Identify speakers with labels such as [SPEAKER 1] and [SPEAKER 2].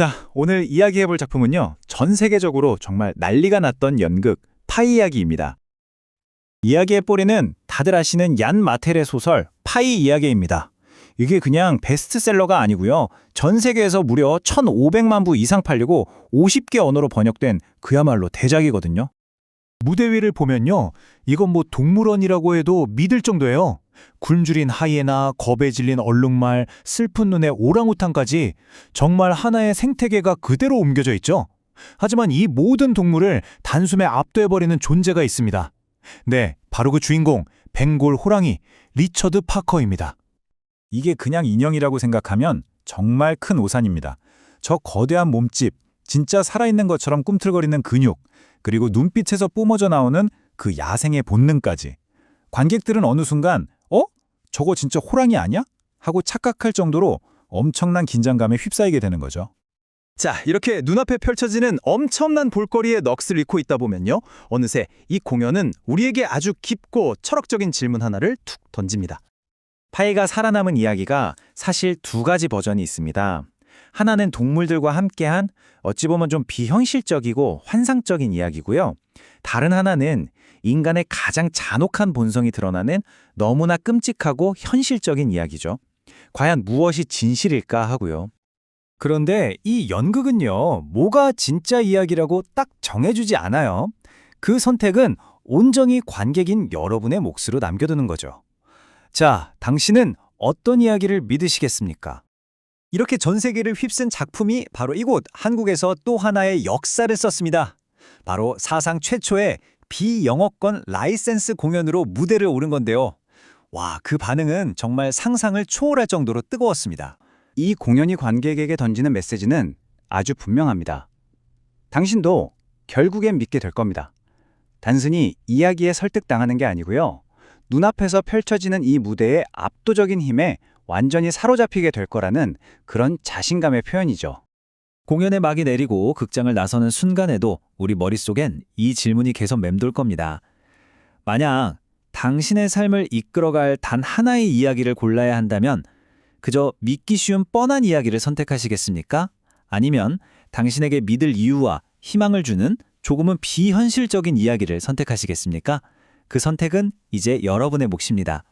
[SPEAKER 1] 자, 오늘 이야기해볼 작품은요. 전 세계적으로 정말 난리가 났던 연극 파이 이야기입니다. 이야기의 뿌리는 다들 아시는 얀 마텔의 소설 파이 이야기입니다. 이게 그냥 베스트셀러가 아니고요. 전 세계에서 무려 1,500만 부 이상 팔리고 50개 언어로 번역된 그야말로 대작이거든요.
[SPEAKER 2] 무대 위를 보면요. 이건 뭐 동물원이라고 해도 믿을 정도예요. 굶주린 하이에나, 겁에 질린 얼룩말, 슬픈 눈의 오랑우탄까지 정말 하나의 생태계가 그대로 옮겨져 있죠. 하지만 이 모든 동물을 단숨에 압도해버리는 존재가 있습니다. 네, 바로 그 주인공, 벵골 호랑이, 리처드 파커입니다.
[SPEAKER 1] 이게 그냥 인형이라고 생각하면 정말 큰 오산입니다. 저 거대한 몸집, 진짜 살아있는 것처럼 꿈틀거리는 근육, 그리고 눈빛에서 뿜어져 나오는 그 야생의 본능까지. 관객들은 어느 순간 어? 저거 진짜 호랑이 아니야? 하고 착각할 정도로 엄청난 긴장감에 휩싸이게 되는 거죠.
[SPEAKER 3] 자, 이렇게 눈앞에 펼쳐지는 엄청난 볼거리에 넋을 잃고 있다 보면요. 어느새 이 공연은 우리에게 아주 깊고 철학적인 질문 하나를 툭 던집니다.
[SPEAKER 1] 파이가 살아남은 이야기가 사실 두 가지 버전이 있습니다. 하나는 동물들과 함께한 어찌 보면 좀 비현실적이고 환상적인 이야기고요. 다른 하나는 인간의 가장 잔혹한 본성이 드러나는 너무나 끔찍하고 현실적인 이야기죠. 과연 무엇이 진실일까 하고요.
[SPEAKER 2] 그런데 이 연극은요, 뭐가 진짜 이야기라고 딱 정해주지 않아요. 그 선택은 온전히 관객인 여러분의 몫으로 남겨두는 거죠. 자, 당신은 어떤 이야기를 믿으시겠습니까?
[SPEAKER 3] 이렇게 전 세계를 휩쓴 작품이 바로 이곳 한국에서 또 하나의 역사를 썼습니다. 바로 사상 최초의 비영어권 라이센스 공연으로 무대를 오른 건데요. 와, 그 반응은 정말 상상을 초월할 정도로 뜨거웠습니다.
[SPEAKER 1] 이 공연이 관객에게 던지는 메시지는 아주 분명합니다. 당신도 결국엔 믿게 될 겁니다. 단순히 이야기에 설득당하는 게 아니고요. 눈앞에서 펼쳐지는 이 무대의 압도적인 힘에 완전히 사로잡히게 될 거라는 그런 자신감의 표현이죠.
[SPEAKER 4] 공연의 막이 내리고 극장을 나서는 순간에도 우리 머릿속엔 이 질문이 계속 맴돌 겁니다. 만약 당신의 삶을 이끌어갈 단 하나의 이야기를 골라야 한다면 그저 믿기 쉬운 뻔한 이야기를 선택하시겠습니까? 아니면 당신에게 믿을 이유와 희망을 주는 조금은 비현실적인 이야기를 선택하시겠습니까? 그 선택은 이제 여러분의 몫입니다.